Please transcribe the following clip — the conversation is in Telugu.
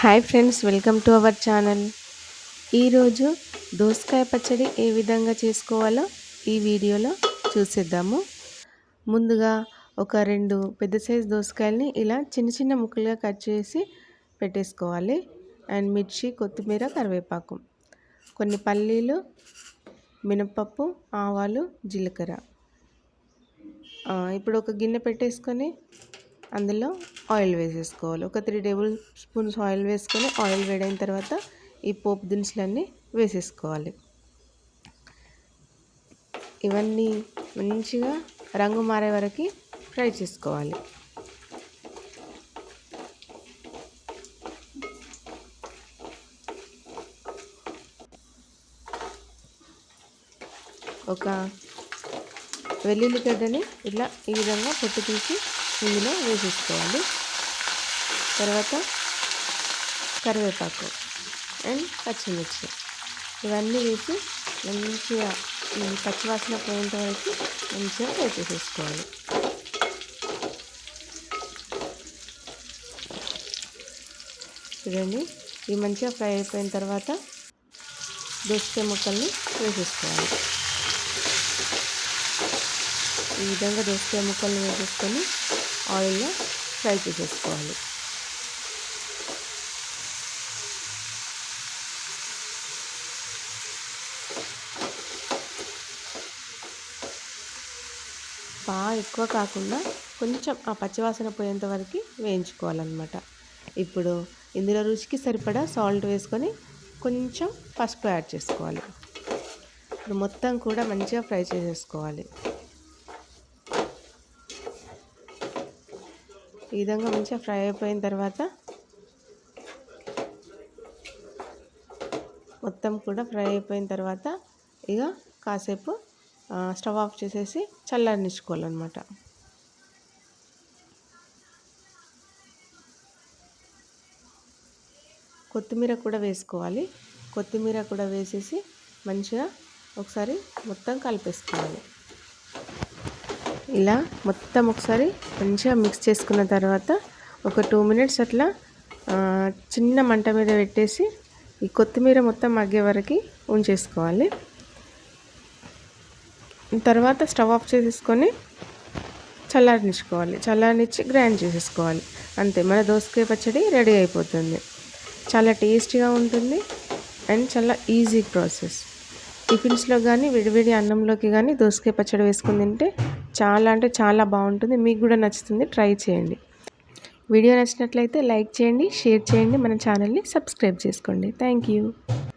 Hi friends welcome to our channel. ఈరోజు దోసకాయ పచ్చడి ఏ విధంగా చేసుకోవాలో ఈ వీడియోలో చూసేద్దాము. ముందుగా ఒక రెండు పెద్ద సైజు దోసకాయల్ని ఇలా చిన్న చిన్న ముక్కలుగా కట్ చేసి పెట్టేసుకోవాలి. అండ్ మిర్చి కొత్తిమీర కరివేపాకు. కొన్ని పల్లీలు మినపప్పు ఆవాలు జీలకర్ర. ఇప్పుడు ఒక గిన్నె పెట్టేసుకొని అందులో ఆయిల్ వేసేసుకోవాలి. ఒక త్రీ టేబుల్ స్పూన్స్ ఆయిల్ వేసుకొని ఆయిల్ వేడైన తర్వాత ఈ పోపు దినుసులన్నీ వేసేసుకోవాలి. ఇవన్నీ మంచిగా రంగు మారే వరకు ఫ్రై చేసుకోవాలి. ఒక వెల్లుల్లిగడ్డని ఇలా ఈ విధంగా పొట్టు తీసి ఇందులో వేసేసుకోవాలి. తర్వాత కరివేపాకు అండ్ పచ్చిమిర్చి. ఇవన్నీ వేసి మంచిగా పచ్చివాసన పోయేంత వరకు మంచిగా ఫ్రై చేసేసుకోవాలి చూడండి ఇవి మంచిగా ఫ్రై అయిపోయిన తర్వాత దోసకాయ ముక్కల్ని వేసేసుకోవాలి. ఈ విధంగా దోసకాయ ముక్కల్ని వేసేసుకొని ఆయిల్లో ఫ్రై చేసేసుకోవాలి. బాగా ఎక్కువ కాకుండా కొంచెం ఆ పచ్చివాసన పోయేంత వరకు వేయించుకోవాలన్నమాట. ఇప్పుడు ఇందులో రుచికి సరిపడా సాల్ట్ వేసుకొని కొంచెం పసుపు యాడ్ చేసుకోవాలి. ఇప్పుడు మొత్తం కూడా మంచిగా ఫ్రై చేసేసుకోవాలి. ఈ విధంగా మంచిగా ఫ్రై అయిపోయిన తర్వాత మొత్తం కూడా ఫ్రై అయిపోయిన తర్వాత ఇక కాసేపు స్టవ్ ఆఫ్ చేసేసి చల్లారనిచ్చుకోవాలన్నమాట కొత్తిమీర కూడా వేసుకోవాలి. కొత్తిమీర కూడా వేసేసి మంచిగా ఒకసారి మొత్తం కలిపేసుకోవాలి. ఇలా మొత్తం ఒకసారి మంచిగా మిక్స్ చేసుకున్న తర్వాత ఒక టూ మినిట్స్ అట్లా చిన్న మంట మీద పెట్టేసి ఈ కొత్తిమీర మొత్తం మగ్గే వరకు ఉంచేసుకోవాలి. తర్వాత స్టవ్ ఆఫ్ చేసేసుకొని చల్లారనిచ్చుకోవాలి. చల్లారనిచ్చి గ్రైండ్ చేసేసుకోవాలి. అంతే మన దోసకాయ పచ్చడి రెడీ అయిపోతుంది. చాలా టేస్టీగా ఉంటుంది అండ్ చాలా ఈజీ ప్రాసెస్. టిఫిన్స్లో కానీ విడివిడి అన్నంలోకి కానీ దోసకాయ పచ్చడి వేసుకుని తింటే చాలా అంటే చాలా బాగుంటుంది. మీకు కూడా నచ్చుతుంది. ట్రై చేయండి. వీడియో నచ్చినట్లయితే లైక్ చేయండి షేర్ చేయండి. మన ఛానల్ని సబ్స్క్రైబ్ చేసుకోండి. Thank you.